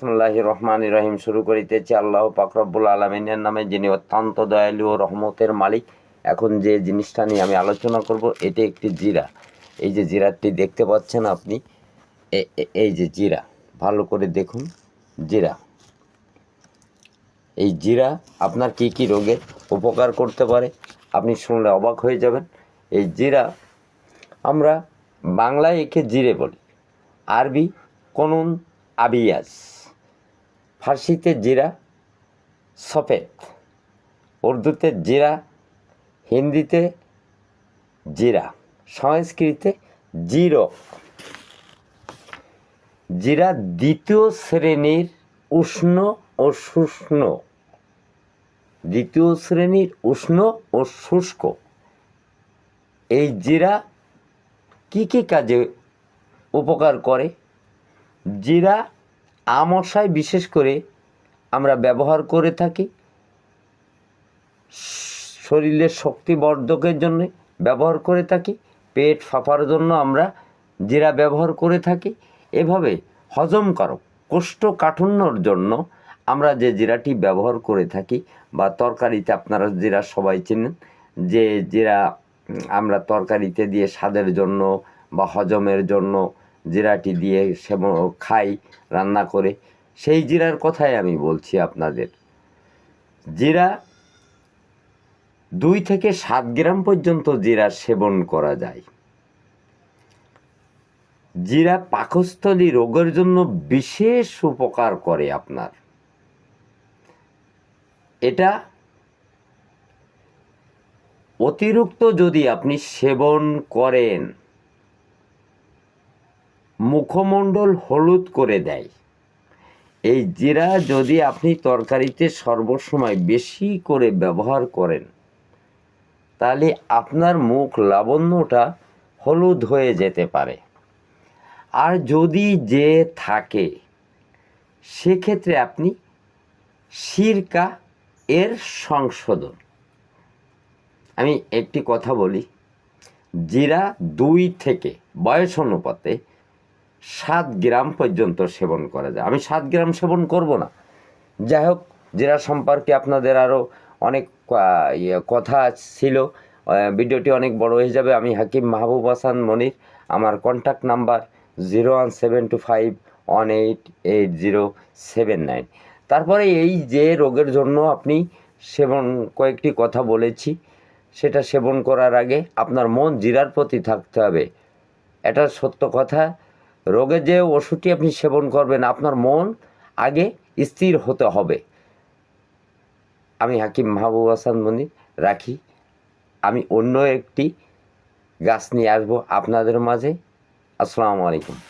বিসমুল্লাহ রহমান রহিম শুরু করিতেছি আল্লাহ পাকরব্বুল আলমিনের নামে, যিনি অত্যন্ত দয়ালু ও রহমতের মালিক। এখন যে জিনিসটা নিয়ে আমি আলোচনা করব, এটি একটি জিরা। এই যে জিরাটি দেখতে পাচ্ছেন আপনি এই যে জিরা, ভালো করে দেখুন, জিরা। এই জিরা আপনার কি কি রোগে উপকার করতে পারে, আপনি শুনলে অবাক হয়ে যাবেন। এই জিরা আমরা বাংলায় একে জিরে বলি, আরবি কনুন আবিয়াস। ফার্সিতে জিরা সফেদ উর্দুতে জিরা, হিন্দিতে জিরা। সংস্কৃতে জিরো। জিরা দ্বিতীয় শ্রেণির উষ্ণ ও শুষ্ণ দ্বিতীয় শ্রেণির উষ্ণ ও শুষ্ক। এই জিরা কি কি কাজে উপকার করে? জিরা আমশায় বিশেষ করে আমরা ব্যবহার করে থাকি শরীরের শক্তিবর্ধকের জন্য ব্যবহার করে থাকি। পেট ফাঁপার জন্য আমরা জিরা ব্যবহার করে থাকি। এভাবে হজম করো কোষ্ঠকাঠিন্যর জন্য আমরা যে জিরাটি ব্যবহার করে থাকি বা তরকারিতে আপনারা জিরা সবাই চেনেন, যে জিরা আমরা তরকারিতে দিয়ে স্বাদের জন্য বা হজমের জন্য জিরাটি দিয়ে সেবন খাই, রান্না করে। সেই জিরার কথাই আমি বলছি আপনাদের। জিরা দুই থেকে সাত গ্রাম পর্যন্ত জিরা সেবন করা যায়। জিরা পাকস্থলী রোগের জন্য বিশেষ উপকার করে আপনার। এটা অতিরিক্ত যদি আপনি সেবন করেন মুখমণ্ডল হলুদ করে দেয়। এই জিরা যদি আপনি তরকারিতে সর্বসময় বেশি করে ব্যবহার করেন, তাহলে আপনার মুখ লাবণ্যটা হলুদ হয়ে যেতে পারে। আর যদি যে থাকে, সেক্ষেত্রে আপনি সিরকা এর সংশোধন। আমি একটি কথা বলি, জিরা দুই থেকে বয়স অনুপাতে সাত গ্রাম পর্যন্ত সেবন করা যায়। আমি সাত গ্রাম সেবন করব না। যাই হোক জিরা সম্পর্কে আপনাদের আরও অনেক ইয়ে কথা ছিল ভিডিওটি অনেক বড় হয়ে যাবে। আমি হাকিম মাহবুব হাসান মনির, আমার contact number zero one seven two five one eight eight zero seven nine তারপরে এই যে রোগের জন্য আপনি সেবন কয়েকটি কথা বলেছি, সেটা সেবন করার আগে আপনার মন জিরার প্রতি থাকতে হবে। এটা সত্য কথা। রোগের যে ওষুধটি আপনি সেবন করবেন, আপনার মন আগে স্থির হতে হবে। আমি হাকিম মাহবুব হাসান মনি রাখি। আমি অন্য একটি গাছ নিয়ে আসব আপনাদের মাঝে। আসসালামু আলাইকুম।